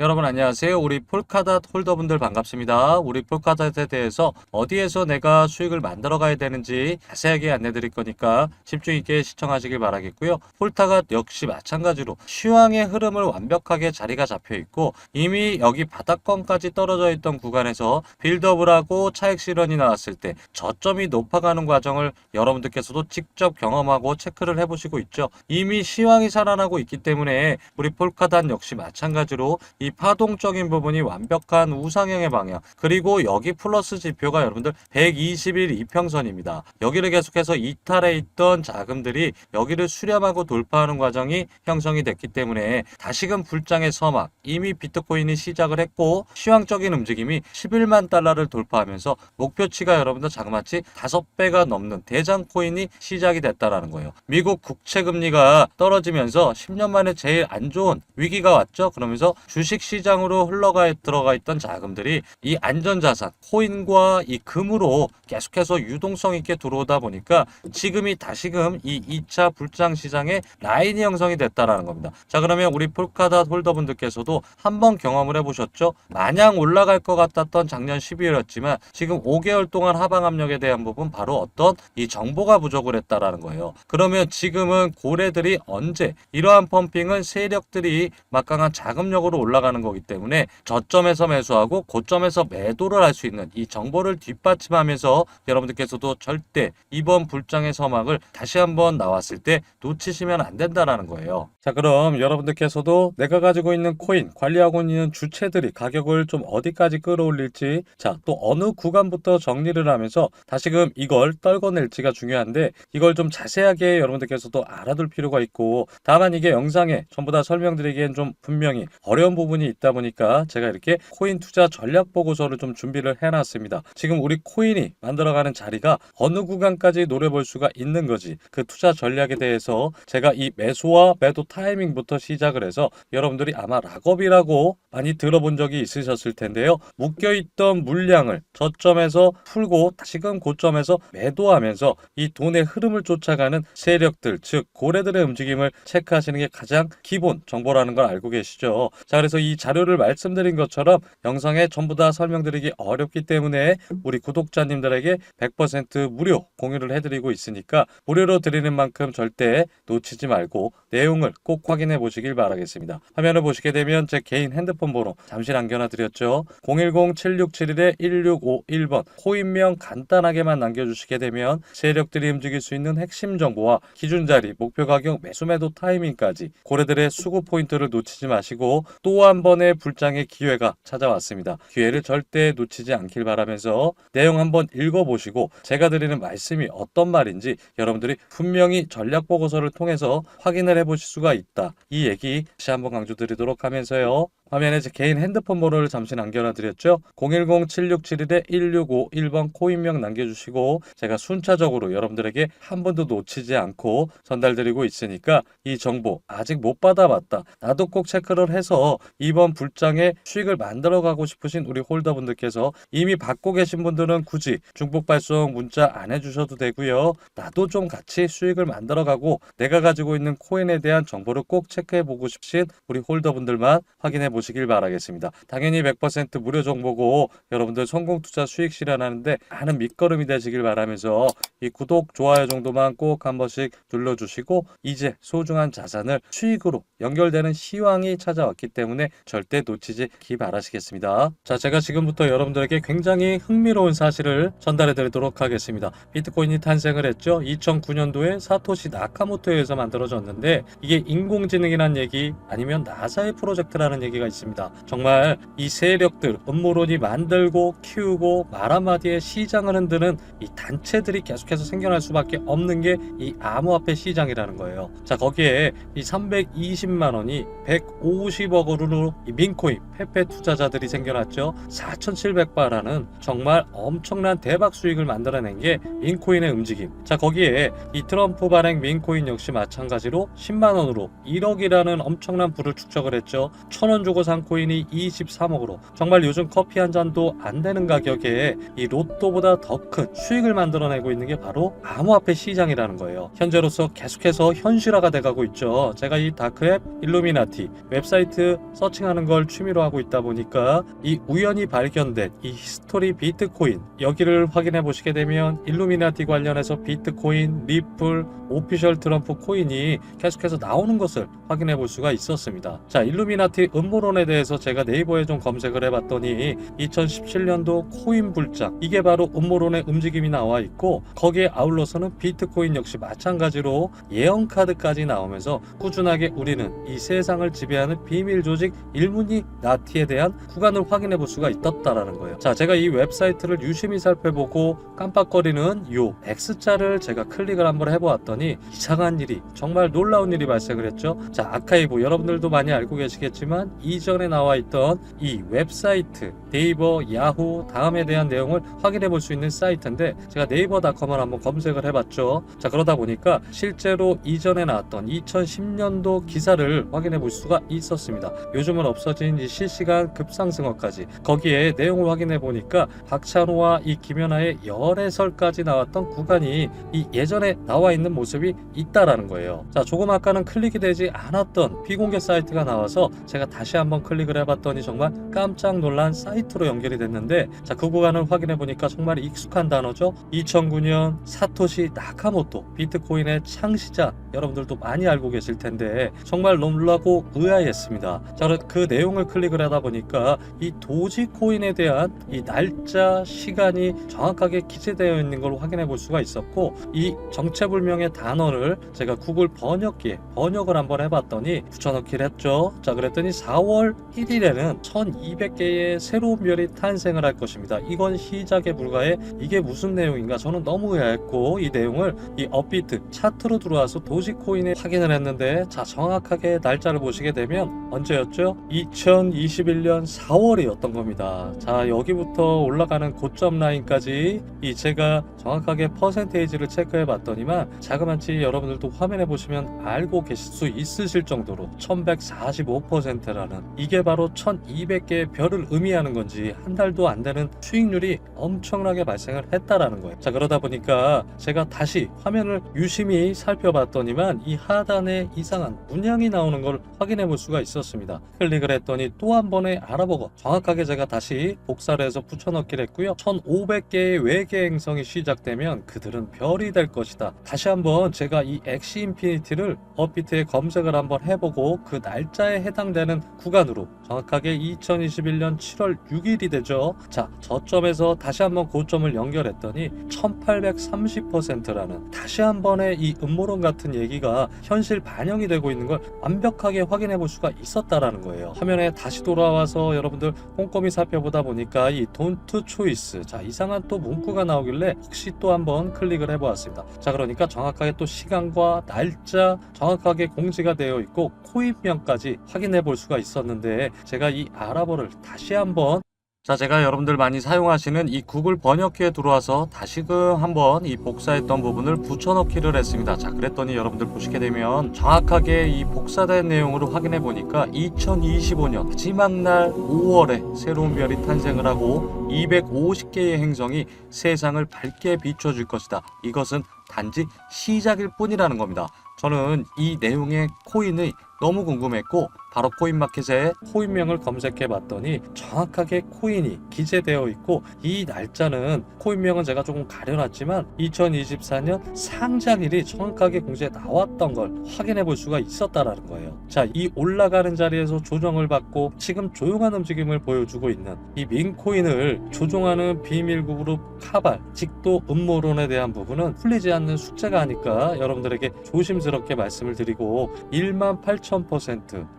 여러분 안녕하세요. 우리 폴카닷 홀더분들 반갑습니다. 우리 폴카닷에 대해서 어디에서 내가 수익을 만들어 가야 되는지 자세하게 안내 드릴 거니까 집중 있게 시청하시길 바라겠고요. 폴타가 역시 마찬가지로 시황의 흐름을 완벽하게 자리가 잡혀 있고 이미 여기 바닥권까지 떨어져 있던 구간에서 빌드업을 하고 차익 실현이 나왔을 때 저점이 높아가는 과정을 여러분들께서도 직접 경험하고 체크를 해보시고 있죠. 이미 시황이 살아나고 있기 때문에 우리 폴카단 역시 마찬가지로 이 파동적인 부분이 완벽한 우상향의 방향 그리고 여기 플러스 지표가 여러분들 120일 이평선입니다. 여기를 계속해서 이탈해 있던 자금들이 여기를 수렴하고 돌파하는 과정이 형성이 됐기 때문에 다시금 불장의 서막 이미 비트코인이 시작을 했고 시황적인 움직임이 11만 달러를 돌파하면서 목표치가 여러분들 자그마치 5배가 넘는 대장 코인이 시작이 됐다라는 거예요. 미국 국채 금리가 떨어지면서 10년 만에 제일 안 좋은 위기가 왔죠. 그러면서 주식 시장으로 흘러가 들어가 있던 자금들이 이 안전자산 코인과 이 금으로 계속해서 유동성 있게 들어오다 보니까 지금이 다시금 이 2차 불장 시장의 라인이 형성이 됐다라는 겁니다. 자 그러면 우리 폴카닷 홀더분들께서도 한번 경험을 해보셨죠? 마냥 올라갈 것 같았던 작년 12월이었지만 지금 5개월 동안 하방 압력에 대한 부분 바로 어떤 이 정보가 부족을 했다라는 거예요. 그러면 지금은 고래들이 언제 이러한 펌핑은 세력들이 막강한 자금력으로 올라가 는 거기 때문에 저점에서 매수하고 고점에서 매도를 할 수 있는 이 정보를 뒷받침하면서 여러분들께서도 절대 이번 불장의 서막을 다시 한번 나왔을 때 놓치시면 안 된다라는 거예요. 자, 그럼 여러분들께서도 내가 가지고 있는 코인, 관리하고 있는 주체들이 가격을 좀 어디까지 끌어올릴지, 자, 또 어느 구간부터 정리를 하면서 다시금 이걸 떨궈낼지가 중요한데 이걸 좀 자세하게 여러분들께서도 알아둘 필요가 있고 다만 이게 영상에 전부 다 설명드리기엔 좀 분명히 어려운 부분이 있다 보니까 제가 이렇게 코인 투자 전략 보고서를 좀 준비를 해놨습니다. 지금 우리 코인이 만들어가는 자리가 어느 구간까지 노려볼 수가 있는 거지 그 투자 전략에 대해서 제가 이 매수와 매도 타이밍부터 시작을 해서 여러분들이 아마 락업이라고 많이 들어본 적이 있으셨을 텐데요. 묶여있던 물량을 저점에서 풀고 다시금 고점에서 매도하면서 이 돈의 흐름을 쫓아가는 세력들 즉 고래들의 움직임을 체크하시는 게 가장 기본 정보라는 걸 알고 계시죠. 자 그래서 이 자료를 말씀드린 것처럼 영상에 전부 다 설명드리기 어렵기 때문에 우리 구독자님들에게 100% 무료 공유를 해드리고 있으니까 무료로 드리는 만큼 절대 놓치지 말고 내용을 꼭 확인해 보시길 바라겠습니다. 화면을 보시게 되면 제 개인 핸드폰 번호 잠시 남겨놔 드렸죠. 010-7671-1651번 코인명 간단하게만 남겨주시게 되면 세력들이 움직일 수 있는 핵심 정보와 기준 자리, 목표 가격, 매수 매도 타이밍까지 고래들의 수급 포인트를 놓치지 마시고 또한 번의 불장의 기회가 찾아왔습니다. 기회를 절대 놓치지 않길 바라면서 내용 한번 읽어보시고 제가 드리는 말씀이 어떤 말인지 여러분들이 분명히 전략 보고서를 통해서 확인을 해보실 수가 있다. 이 얘기 다시 한번 강조드리도록 하면서요. 화면에 제 개인 핸드폰 번호를 잠시 남겨놔 드렸죠. 010-7671-1651번 코인명 남겨주시고 제가 순차적으로 여러분들에게 한 번도 놓치지 않고 전달드리고 있으니까 이 정보 아직 못 받아봤다. 나도 꼭 체크를 해서 이번 불장에 수익을 만들어 가고 싶으신 우리 홀더분들께서 이미 받고 계신 분들은 굳이 중복 발송 문자 안 해주셔도 되고요. 나도 좀 같이 수익을 만들어 가고 내가 가지고 있는 코인에 대한 정보를 꼭 체크해 보고 싶으신 우리 홀더분들만 확인해 보시 길 바라겠습니다. 당연히 100% 무료 정보고 여러분들 성공 투자 수익 실현하는데 많은 밑거름이 되시길 바라면서 이 구독, 좋아요 정도만 꼭 한 번씩 눌러주시고 이제 소중한 자산을 수익으로 연결되는 시황이 찾아왔기 때문에 절대 놓치지 기 바라시겠습니다. 자, 제가 지금부터 여러분들에게 굉장히 흥미로운 사실을 전달해 드리도록 하겠습니다. 비트코인이 탄생을 했죠. 2009년도에 사토시 나카모토에 의해서 만들어졌는데 이게 인공지능이란 얘기 아니면 나사의 프로젝트라는 얘기가 있습니다. 정말 이 세력들, 음모론이 만들고 키우고 말 한마디에 시장을 흔드는 이 단체들이 계속해서 생겨날 수밖에 없는 게 이 암호화폐 시장이라는 거예요. 자 거기에 이 320만 원이 150억 원으로 이 민코인 페페 투자자들이 생겨났죠. 4,700바라는 정말 엄청난 대박 수익을 만들어낸 게 민코인의 움직임. 자 거기에 이 트럼프 발행 민코인 역시 마찬가지로 10만 원으로 1억이라는 엄청난 부를 축적을 했죠. 천원 주고 이러고 산 코인이 23억으로 정말 요즘 커피 한 잔도 안 되는 가격에 이 로또보다 더 큰 수익을 만들어내고 있는 게 바로 암호화폐 시장이라는 거예요. 현재로서 계속해서 현실화가 돼가고 있죠. 제가 이 다크앱 일루미나티 웹사이트 서칭하는 걸 취미로 하고 있다 보니까 이 우연히 발견된 이 히스토리 비트코인 여기를 확인해 보시게 되면 일루미나티 관련해서 비트코인, 리플, 오피셜 트럼프 코인이 계속해서 나오는 것을 확인해 볼 수가 있었습니다. 자, 일루미나티 음모론 에 대해서 제가 네이버에 좀 검색을 해봤더니 2017년도 코인 불장 이게 바로 음모론의 움직임이 나와 있고 거기에 아울러서는 비트코인 역시 마찬가지로 예언 카드까지 나오면서 꾸준하게 우리는 이 세상을 지배하는 비밀 조직 일문이 나티에 대한 구간을 확인해 볼 수가 있었다라는 거예요. 자, 제가 이 웹사이트를 유심히 살펴보고 깜빡거리는 요 X자를 제가 클릭을 한번 해보았더니 이상한 일이 정말 놀라운 일이 발생을 했죠. 자, 아카이브 여러분들도 많이 알고 계시겠지만 이 전에 나와 있던 이 웹사이트 네이버, 야후 다음에 대한 내용을 확인해 볼 수 있는 사이트인데 제가 네이버닷컴을 한번 검색을 해봤죠. 자, 그러다 보니까 실제로 이전에 나왔던 2010년도 기사를 확인해 볼 수가 있었습니다. 요즘은 없어진 이 실시간 급상승어까지 거기에 내용을 확인해 보니까 박찬호와 이 김연아의 열애설까지 나왔던 구간이 이 예전에 나와 있는 모습이 있다라는 거예요. 자, 조금 아까는 클릭이 되지 않았던 비공개 사이트가 나와서 제가 다시 한번 클릭을 해봤더니 정말 깜짝 놀란 사이트로 연결이 됐는데 자, 그 구간을 확인해 보니까 정말 익숙한 단어죠. 2009년 사토시 나카모토 비트코인의 창시자 여러분들도 많이 알고 계실 텐데 정말 놀라고 의아했습니다. 자, 그 내용을 클릭을 하다 보니까 이 도지코인에 대한 이 날짜, 시간이 정확하게 기재되어 있는 걸 확인해 볼 수가 있었고 이 정체불명의 단어를 제가 구글 번역기에 번역을 한번 해봤더니 붙여넣기를 했죠. 자, 그랬더니 4월 1일에는 1200개의 새로운 별이 탄생을 할 것입니다. 이건 시작에 불과해 이게 무슨 내용인가 저는 너무 의아했고 이 내용을 이 업비트 차트로 들어와서 도지코인에 확인을 했는데 자 정확하게 날짜를 보시게 되면 언제였죠? 2021년 4월이었던 겁니다. 자 여기부터 올라가는 고점 라인까지 이 제가 정확하게 퍼센테이지를 체크해 봤더니만 자그마치 여러분들도 화면에 보시면 알고 계실 수 있으실 정도로 1145%라는 이게 바로 1200개의 별을 의미하는 건지 한 달도 안 되는 수익률이 엄청나게 발생을 했다라는 거예요. 자 그러다 보니까 제가 다시 화면을 유심히 살펴봤더니만 이 하단에 이상한 문양이 나오는 걸 확인해 볼 수가 있었습니다. 클릭을 했더니 또 한 번에 알아보고 정확하게 제가 다시 복사를 해서 붙여넣기를 했고요. 1500개의 외계 행성이 시작되면 그들은 별이 될 것이다. 다시 한번 제가 이 엑시 인피니티를 업비트에 검색을 한번 해보고 그 날짜에 해당되는 구간으로 정확하게 2021년 7월 6일이 되죠. 자, 저점에서 다시 한번 고점을 연결했더니 1830%라는 다시 한 번의 이 음모론 같은 얘기가 현실 반영이 되고 있는 걸 완벽하게 확인해 볼 수가 있었다라는 거예요. 화면에 다시 돌아와서 여러분들 꼼꼼히 살펴보다 보니까 이 돈트 초이스 자 이상한 또 문구가 나오길래 혹시 또 한번 클릭을 해 보았습니다. 자 그러니까 정확하게 또 시간과 날짜 정확하게 공지가 되어 있고 코인명까지 확인해 볼 수가 있 었는데 제가 이 아랍어를 다시 한번 자, 제가 여러분들 많이 사용하시는 이 구글 번역기에 들어와서 다시금 한번 이 복사했던 부분을 붙여넣기를 했습니다. 자, 그랬더니 여러분들 보시게 되면 정확하게 이 복사된 내용으로 확인해 보니까 2025년 마지막 날 5월에 새로운 별이 탄생을 하고 250개의 행성이 세상을 밝게 비춰줄 것이다. 이것은 단지 시작일 뿐이라는 겁니다. 저는 이 내용의 코인이 너무 궁금했고 바로 코인마켓에 코인명을 검색해 봤더니 정확하게 코인이 기재되어 있고 이 날짜는 코인명은 제가 조금 가려놨지만 2024년 상장일이 정확하게 공지에 나왔던 걸 확인해 볼 수가 있었다라는 거예요. 자, 이 올라가는 자리에서 조정을 받고 지금 조용한 움직임을 보여주고 있는 이 민코인을 조종하는 비밀 그룹 카발, 직도 음모론에 대한 부분은 풀리지 않는 숙제가 아닐까 여러분들에게 조심스럽게 말씀을 드리고 1만 8천%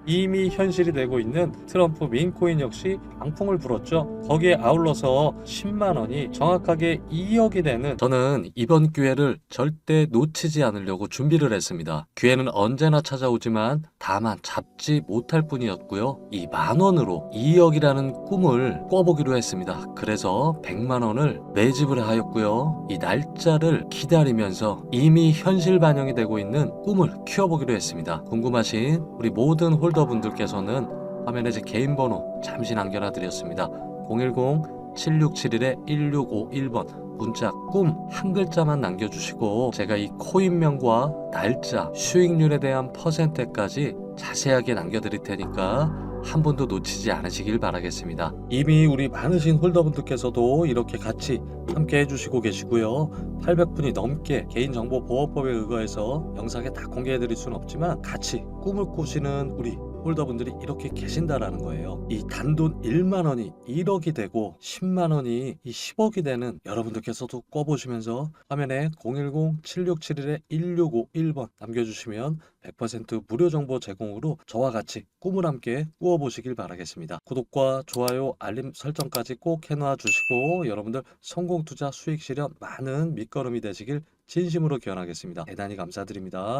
이미 현실이 되고 있는 트럼프 민코인 역시 강풍을 불었죠. 거기에 아울러서 10만 원이 정확하게 2억이 되는 저는 이번 기회를 절대 놓치지 않으려고 준비를 했습니다. 기회는 언제나 찾아오지만 다만 잡지 못할 뿐이었고요. 이 만 원으로 2억이라는 꿈을 꿔보기로 했습니다. 그래서 100만 원을 매집을 하였고요. 이 날짜를 기다리면서 이미 현실 반영이 되고 있는 꿈을 키워보기로 했습니다. 궁금하 신 우리 모든 홀더분들께서는 화면에 제 개인 번호 잠시 남겨놔 드렸습니다. 010-7671-1651번 문자 꿈 한 글자만 남겨주시고 제가 이 코인명과 날짜, 수익률에 대한 퍼센트까지 자세하게 남겨드릴 테니까 한 번도 놓치지 않으시길 바라겠습니다. 이미 우리 많으신 홀더분들께서도 이렇게 같이 함께 해주시고 계시고요. 800분이 넘게 개인정보보호법에 의거해서 영상에 다 공개해드릴 수는 없지만 같이 꿈을 꾸시는 우리 홀더분들이 이렇게 계신다라는 거예요. 이 단돈 1만 원이 1억이 되고 10만 원이 이 10억이 되는 여러분들께서도 꿔보시면서 화면에 010-7671-1651번 남겨주시면 100% 무료 정보 제공으로 저와 같이 꿈을 함께 꾸어보시길 바라겠습니다. 구독과 좋아요, 알림 설정까지 꼭 해놔 주시고 여러분들 성공 투자 수익 실현 많은 밑거름이 되시길 진심으로 기원하겠습니다. 대단히 감사드립니다.